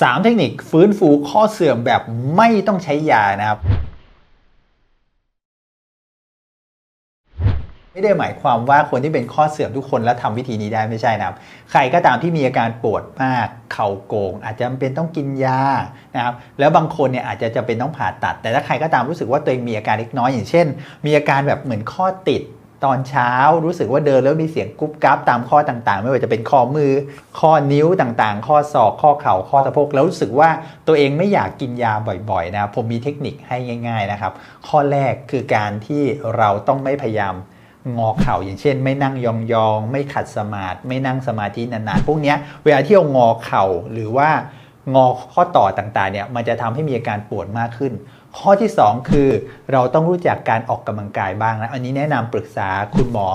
3 เทคนิคฟื้นฟูข้อเสื่อมแบบไม่ต้องใช้ยานะครับ ไม่ได้หมายความว่าคนที่เป็นข้อเสื่อมทุกคนแล้วทำวิธีนี้ได้ไม่ใช่นะครับ ใครก็ตามที่มีอาการปวดมาก เข่าโกง อาจจะจำเป็นต้องกินยานะครับ แล้วบางคนเนี่ยอาจจะจำเป็นต้องผ่าตัด แต่ถ้าใครก็ตามรู้สึกว่าตัวเองมีอาการเล็กน้อยอย่างเช่น มีอาการแบบเหมือนข้อติด ตอนเช้ารู้สึกว่าเดินแล้วมีเสียงกุ๊บกับตามข้อต่างๆ ไม่ว่าจะเป็นข้อมือ ข้อนิ้วต่างๆ ข้อศอกข้อเข่าข้อสะโพกแล้วรู้สึกว่าตัวเองไม่อยากกินยาบ่อยๆนะผมมีเทคนิคให้ง่าย ๆนะครับ ข้อแรกคือการที่เราต้องไม่พยายามงอเข่าอย่างเช่น ไม่นั่งยองๆไม่ขัดสมาธิไม่นั่งสมาธินานๆพวกนี้เวลาที่เรางอเข่าหรือว่า งอข้อต่อต่างๆเนี่ยมันจะทำให้มีอาการปวดมากขึ้น ข้อที่ 2 คือเราต้องรู้จักการออกกำลังกายบ้างนะอันนี้แนะนำปรึกษาคุณหมอ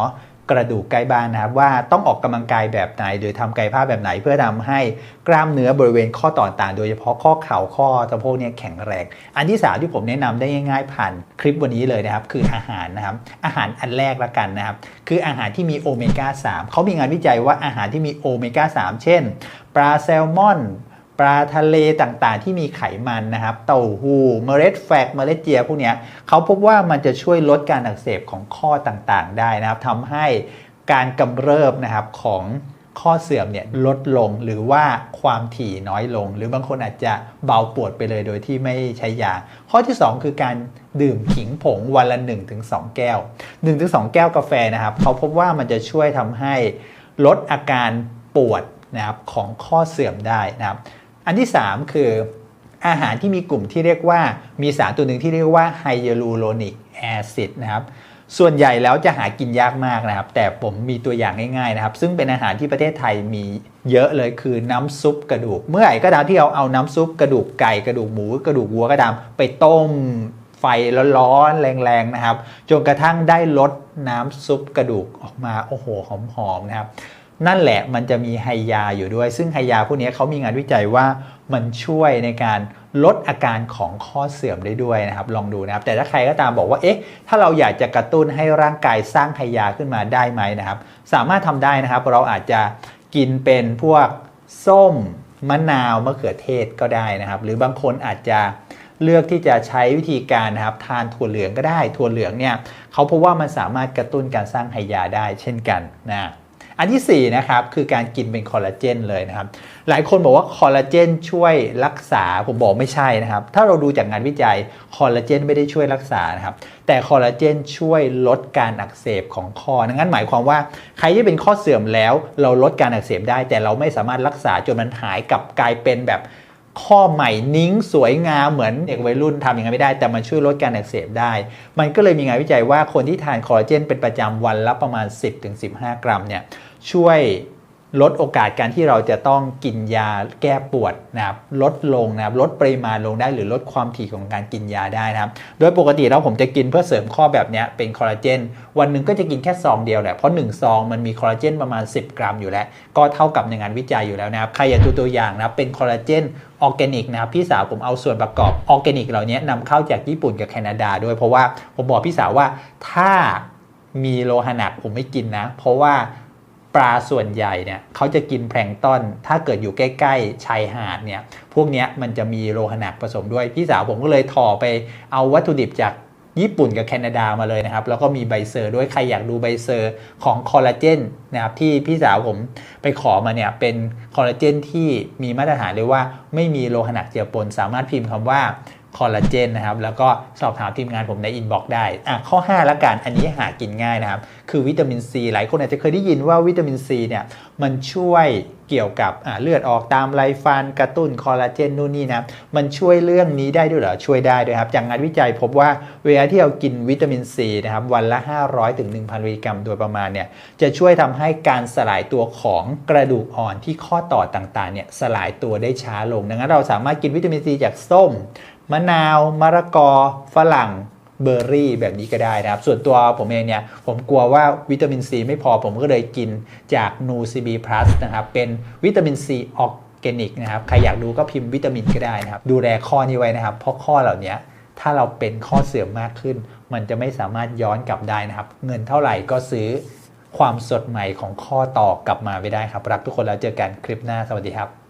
กระดูกใกล้บ้านนะครับว่าต้องออกกำลังกายแบบไหน หรือทำกายภาพแบบไหนเพื่อทำให้กล้ามเนื้อบริเวณข้อต่อต่าง โดยเฉพาะข้อเข่าข้อสะโพกเนี่ยแข็งแรง อันที่สามที่ผมแนะนำได้ง่ายๆผ่านคลิปวันนี้เลยนะครับ คืออาหารนะครับ อาหารอันแรกละกันนะครับ คืออาหารที่มีโอเมก้า3เขามีงานวิจัยว่าอาหารที่มีโอเมก้า3เช่น ปลาแซลมอน ปลาทะเลต่างๆ ที่มีไขมันนะครับ เต้าหู้เมล็ดแฟกเมล็ดเจียพวกนี้เขาพบว่ามันจะช่วยลดการอักเสบของข้อต่างๆ ได้นะครับทำให้การกำเริบนะครับของข้อเสื่อมเนี่ยลดลงหรือว่าความถี่น้อยลง หรือบางคนอาจจะเบาปวดไปเลยโดยที่ไม่ใช้ยา ข้อที่ 2 คือการดื่มขิงผงวันละ 1-2 แก้ว 1-2 แก้วกาแฟนะครับเขาพบว่ามันจะช่วยทำให้ลดอาการปวดนะครับของข้อเสื่อมได้นะครับ อันที่ 3 คืออาหารที่มีกลุ่มที่เรียกว่ามีสารตัวหนึ่งที่เรียกว่าไฮยาลูโรนิกแอซิดนะครับส่วนใหญ่แล้วจะหากินยากมากนะครับ แต่ผมมีตัวอย่างง่ายๆนะครับ ซึ่งเป็นอาหารที่ประเทศไทยมีเยอะเลยคือน้ำซุปกระดูก เมื่อไหร่ก็ตามที่เราเอาน้ำซุปกระดูกไก่กระดูกหมูกระดูกวัวก็ตามไปต้มไฟร้อนๆแรงๆนะครับจนกระทั่งได้รสน้ำซุปกระดูกออกมาโอ้โหหอมๆนะครับ นั่นแหละมันจะมีไฮยาอยู่ด้วย ซึ่งไฮยาพวกนี้เขามีงานวิจัยว่ามันช่วยในการลดอาการของข้อเสื่อมได้ด้วยนะครับ ลองดูนะครับ แต่ถ้าใครก็ตามบอกว่าเอ๊ะถ้าเราอยากจะกระตุ้นให้ร่างกายสร้างไฮยาขึ้นมาได้ไหมนะครับ สามารถทำได้นะครับ เราอาจจะกินเป็นพวกส้มมะนาวมะเขือเทศก็ได้นะครับ หรือบางคนอาจจะเลือกที่จะใช้วิธีการนะครับทานถั่วเหลืองก็ได้ถั่วเหลืองเนี่ยเขาพบว่ามันสามารถกระตุ้นการสร้างไฮยาได้เช่นกันนะ อันที่4นะครับคือการกินเป็นคอลลาเจนเลยนะครับ หลายคนบอกว่าคอลลาเจนช่วยรักษาผมบอกไม่ใช่นะครับ ถ้าเราดูจากงานวิจัยคอลลาเจนไม่ได้ช่วยรักษานะครับ แต่คอลลาเจนช่วยลดการอักเสบของข้อดังนั้นหมายความว่าใครที่เป็นข้อเสื่อมแล้ว เราลดการอักเสบได้ แต่เราไม่สามารถรักษาจนมันหายกลับกลายเป็นแบบข้อใหม่นิ้งสวยงามเหมือนเด็กวัยรุ่นทำอย่างนั้นไม่ได้ แต่มันช่วยลดการอักเสบได้ มันก็เลยมีงานวิจัยว่าคนที่ทานคอลลาเจนเป็นประจำวันละประมาณ 10-15 กรัมเนี่ย ช่วยลดโอกาสการที่เราจะต้องกินยาแก้ปวดนะครับลดลงนะครับลดปริมาณลงได้หรือลดความถี่ของการกินยาได้นะครับ โดยปกติแล้วผมจะกินเพื่อเสริมข้อแบบนี้เป็นคอลลาเจนวันหนึ่งก็จะกินแค่ซองเดียวแหละเพราะ1ซองมันมีคอลลาเจนประมาณ 10 กรัมอยู่แล้ว ก็เท่ากับในงานวิจัยอยู่แล้วนะครับใครอยากดูตัวอย่างนะครับเป็นคอลลาเจนออร์แกนิกนะครับพี่สาวผมเอาส่วนประกอบออร์แกนิกเหล่านี้นำเข้าจากญี่ปุ่นกับแคนาดา ด้วยเพราะว่าผมบอกพี่สาวว่าถ้ามีโลหะหนักผมไม่กินนะ เพราะว่า ปลาส่วนใหญ่เนี่ยเขาจะกินแพลงต้น ถ้าเกิดอยู่ใกล้ ๆ ชายหาดเนี่ย พวกนี้มันจะมีโลหะหนักผสมด้วย พี่สาวผมก็เลยถ่อไปเอาวัตถุดิบจากญี่ปุ่นกับแคนาดามาเลยนะครับ แล้วก็มีใบเซอร์ด้วยใครอยากดูใบเซอร์ของคอลลาเจนนะครับที่พี่สาวผมไปขอมาเนี่ยเป็นคอลลาเจนที่มีมาตรฐานเลยว่าไม่มีโลหะหนักเจือปนสามารถพิมพ์คำว่า คอลลาเจนนะครับ แล้วก็สอบถามทีมงานผมในอินบ็อกซ์ได้อะข้อ 5 ละกัน อันนี้หากินง่ายนะครับ คือวิตามินซีหลายคนอาจจะเคยได้ยินว่าวิตามินซีเนี่ยมันช่วยเกี่ยวกับเลือดออกตามไรฟันกระตุ้นคอลลาเจนนู่นนี่นะมันช่วยเรื่องนี้ได้ด้วยเหรอ ช่วยได้ด้วยครับ จากงานวิจัยพบว่าเวลาที่เรากินวิตามินซีนะครับวันละ 500ถึง1,000มิลลิกรัมโดยประมาณเนี่ยจะช่วยทำให้การสลายตัวของกระดูกอ่อนที่ข้อต่อต่างๆเนี่ยสลายตัวได้ช้าลง ดังนั้นเราสามารถกินวิตามินซีจากส้ม มะนาว มะละกอ ฝรั่ง เบอร์รี่แบบนี้ก็ได้นะครับ ส่วนตัวผมเองเนี่ย ผมกลัวว่าวิตามินซีไม่พอผมก็เลยกินจากนูซีบีพลัสนะครับ เป็นวิตามินซีออร์แกนิกนะครับ ใครอยากดูก็พิมพ์วิตามินก็ได้นะครับ ดูแลข้อนี้ไว้นะครับ เพราะข้อเหล่านี้ถ้าเราเป็นข้อเสื่อมมากขึ้น มันจะไม่สามารถย้อนกลับได้นะครับ เงินเท่าไหร่ก็ซื้อความสดใหม่ของข้อต่อกลับมาไม่ได้ครับ รักทุกคนแล้วเจอกันคลิปหน้าสวัสดีครับ